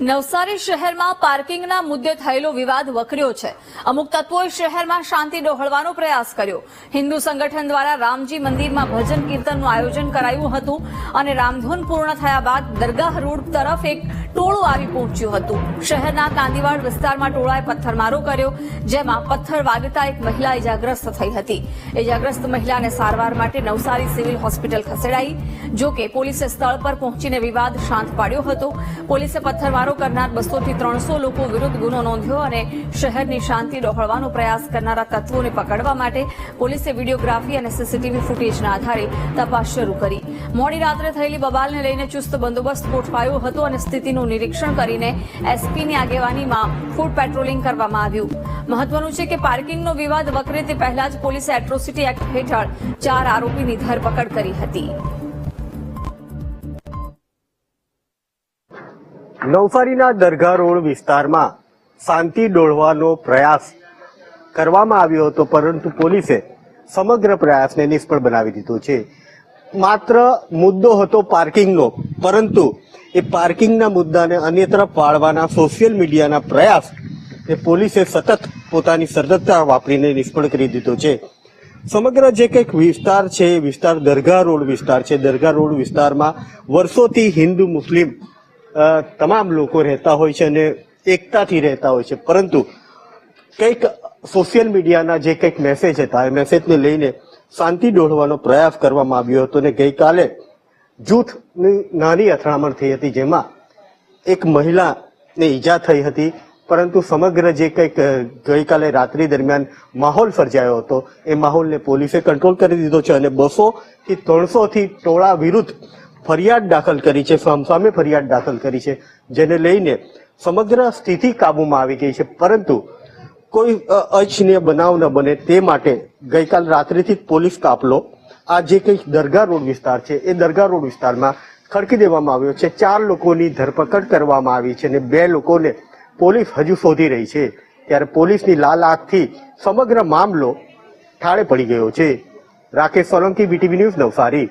નવસારી શહેરમાં પાર્કિંગના મુદ્દે થયેલો વિવાદ વકર્યો છે. અમુક તત્વોએ શહેરમાં શાંતિ ડહોળવાનો પ્રયાસ કર્યો. હિન્દુ સંગઠન દ્વારા રામજી મંદિરમાં ભજન કીર્તનનું આયોજન કરાયું હતું અને રામધૂન પૂર્ણ થયા બાદ દરગાહ રોડ તરફ એક ટોળું આવી પહોંચ્યું હતું. શહેરના કાંદીવાડ વિસ્તારમાં ટોળાએ પથ્થરમારો કર્યો, જેમાં પથ્થર વાગતા એક મહિલા ઇજાગ્રસ્ત થઈ હતી. ઇજાગ્રસ્ત મહિલાને સારવાર માટે નવસારી સિવિલ હોસ્પિટલ ખસેડાઈ, જો કે પોલીસે સ્થળ પર પહોંચીને વિવાદ શાંત પાડ્યો હતો. પોલીસે પથ્થરમારો કરનાર બસોથી ત્રણસો લોકો વિરુદ્ધ ગુનો નોંધ્યો અને શહેરની શાંતિ ડહોળવાનો પ્રયાસ કરનારા તત્વોને પકડવા માટે પોલીસે વિડીયોગ્રાફી અને સીસીટીવી ફૂટેજના આધારે તપાસ શરૂ કરી. મોડી રાત્રે થયેલી બબાલને લઈને ચુસ્ત બંદોબસ્ત ગોઠવાયો હતો અને સ્થિતિનું નિરીક્ષણ કરીને એસપીની આગેવાનીમાં ફૂડ પેટ્રોલિંગ કરવામાં આવ્યું. મહત્વનું છે કે પાર્કિંગનો વિવાદ વકરે તે પહેલા જ પોલીસે એટ્રોસિટી એક્ટ હેઠળ ચાર આરોપીની ધરપકડ કરી હતી. નવસારીના દરગાહ રોડ વિસ્તારમાં શાંતિ ડોળવાનો પ્રયાસ કરવામાં આવ્યો હતો, પરંતુ પોલીસે સમગ્ર પ્રયાસને નિષ્ફળ બનાવી દીધો છે. માત્ર મુદ્દો હતો પાર્કિંગનો, પરંતુ એ પાર્કિંગના મુદ્દાને અન્યત્ર પાડવાના સોશિયલ મીડિયાના પ્રયાસ એ પોલીસે સતત પોતાની સતર્કતા વાપરીને નિષ્ફળ કરી દીધો છે. સમગ્ર જે કંઈક વિસ્તાર છે, એ વિસ્તાર દરગાહ રોડ વિસ્તાર છે. દરગાહ રોડ વિસ્તારમાં વર્ષોથી હિન્દુ મુસ્લિમ તમામ લોકો રહેતા હોય છે અને એકતાથી રહેતા હોય છે. પરંતુ કંઈક સોશિયલ મીડિયાના જે કંઈક મેસેજ હતા, એ મેસેજને લઈને શાંતિ ડોળવાનો પ્રયાસ કરવામાં આવ્યો હતો અને ગઈકાલે જૂથની નાની અથડામણ થઈ હતી જેમાં એક મહિલાને ઈજા થઈ હતી. પરંતુ સમગ્ર જે કંઈક ગઈકાલે રાત્રિ દરમિયાન માહોલ સર્જાયો હતો. એ માહોલને પોલીસે કંટ્રોલ કરી દીધો છે અને બસો થી ત્રણસોથી ટોળા વિરુદ્ધ ફરિયાદ દાખલ કરી છે, સામસામે ફરિયાદ દાખલ કરી છે, જેને લઈને સમગ્ર સ્થિતિ કાબૂમાં આવી ગઈ છે. પરંતુ કોઈ અચ્છનીય બનાવ ન બને તે માટે ગઈકાલ રાત્રિથી જ પોલીસ કાફલો આ જે કંઈક દરગાહ રોડ વિસ્તાર છે, એ દરગાહ રોડ વિસ્તારમાં ખડકી દેવામાં આવ્યો છે. ચાર લોકોની ધરપકડ કરવામાં આવી છે અને બે લોકોને પોલીસ હજુ શોધી રહી છે. ત્યારે પોલીસની લાલ આંખથી સમગ્ર મામલો ઠાળે પડી ગયો છે. Rakesh Solanki BTV news Navsari.